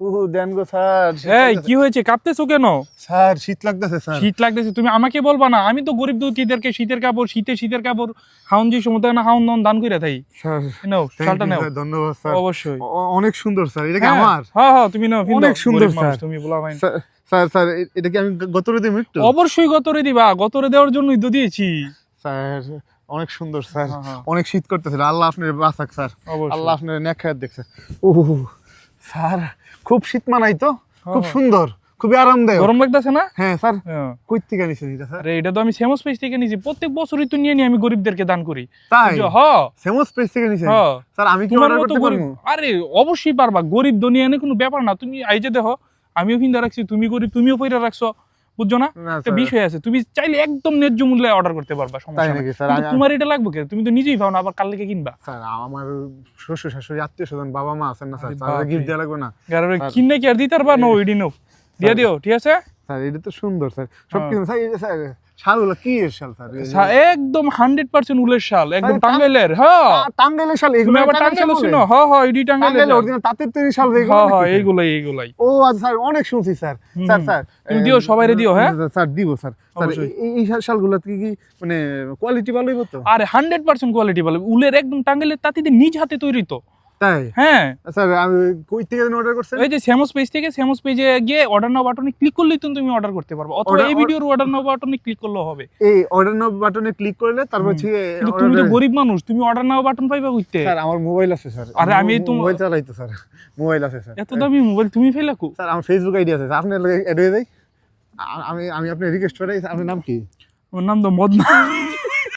ও দেন গো sir. এই কি হয়েছে? কাঁপতেছো কেন? স্যার শীত লাগতেছে স্যার। শীত লাগতেছে তুমি আমাকে বলবা না? আমি তো গরিব দুঃখীদেরকে শীতের কাপড় শীতে শীতের কাপড় হাউন যে সমুদ্র না হাউন দান দান করে থাই স্যার নাও শালটা নাও। ধন্যবাদ স্যার। অবশ্যই। অনেক সুন্দর স্যার এটা কি হ্যাঁ, আমার? হ্যাঁ হ্যাঁ তুমি নাও অনেক সুন্দর, স্যার। তুমি বলা ভাই স্যার স্যার স্যার এটা কি আমি গতরে দিই একটু? অবশ্যই গতরে দিবা গতরে দেওয়ার জন্যই তো দিয়েছি। স্যার অনেক সুন্দর স্যার। অনেক শীত করতেছে আল্লাহ আপনার বাঁচাক স্যার। আল্লাহ আপনার নেখায়াত দেখছে ও স্যার খুব শীত মানাই তো। খুব। সুন্দর খুবই আরামদায়ক। গরম লাগতেছে না? হ্যাঁ স্যার। কই থেকে নিছেন এটা স্যার? আরে এটা তো আমি সেমস পেজ থেকে নিছি প্রত্যেক বছরই তো নিয়ে নিয়ে আমি গরিবদেরকে দান করি। তাই? হ। সেমস পেজ থেকে নিছেন স্যার আমি কি অর্ডার করতে পারব? আরে অবশ্যই পারবা। গরিব দুনিয়া এনে কোনো ব্যাপার না। তুমি আইজে দেখো আমিও কিনতে রাখছি তুমি গরিব তুমিও পয়রা রাখছো। বুঝছ না? বিষয় আছে তুমি চাইলে একদম ন্যায্য মূল্যে অর্ডার করতে পারবা সমস্যা নাই। তোমার এটা লাগবে কে? তুমি তো নিজেই পাও না আবার কাল থেকে কিনবা? স্যার আমার শ্বশুর শাশুড়ি আত্মীয় স্বজন বাবা মা আছেন না স্যার গিফট দেওয়া লাগবে না। কিনে কি আর দিতে পারবা? নো ইডি নো দিয়ে দিও ঠিক আছে? স্যার এটা তো সুন্দর স্যার। সব হ্যাঁ। স্যার শালগুলো কি এর শাল স্যার? একদম হান্ড্রেড পার্সেন্ট উলের শাল একদম টাঙ্গাইলের হ্যাঁ টাঙ্গাইলের শাল এগুলো আবার টাঙ্গাইল শুনো বলে? হ হ এডি টাঙ্গাইলের অরিজিনাল তাঁতের তৈরি শাল হ্যাঁ হ্যাঁ এইগুলাই এইগুলাই ও আচ্ছা স্যার অনেক শুনছি স্যার। স্যার স্যার তুমি দিও, সবাইরে দিও, হ্যাঁ? স্যার দিব স্যার। স্যার এই- শালগুলো কি কি মানে কোয়ালিটি ভালোই হতো আরে হান্ড্রেড পার্সেন্ট কোয়ালিটি ভালো উলের একদম টাঙ্গাইলের তাঁতিদের নিজ হাতে তৈরি তো। তাই? হ্যাঁ। স্যার আমি কই থেকে অর্ডার করছেন? এই যে স্যামস পেজ থেকে স্যামস পেজে গিয়ে অর্ডার নাও বাটনে ক্লিক করলেই তো তুমি অর্ডার করতে পারবে। অথবা এই ভিডিওর অর্ডার নাও বাটনে ক্লিক করলেও হবে। এই অর্ডার নাও বাটনে ক্লিক করলে তারপর হচ্ছে তুমি তো গরিব মানুষ তুমি অর্ডার নাও বাটন পাইবা কইতে স্যার আমার মোবাইল আছে স্যার। আরে আমি তো- মোবাইল চালাই তো স্যার। মোবাইল আছে স্যার। এত দামি মোবাইল তুমি ফেলা কো স্যার আমার ফেসবুক আইডি আছে আপনার অ্যাড হয়ে যাই। আমি আমি আপনার রিকোয়েস্ট করাই আপনার নাম কি? ওর নাম তো মদনা।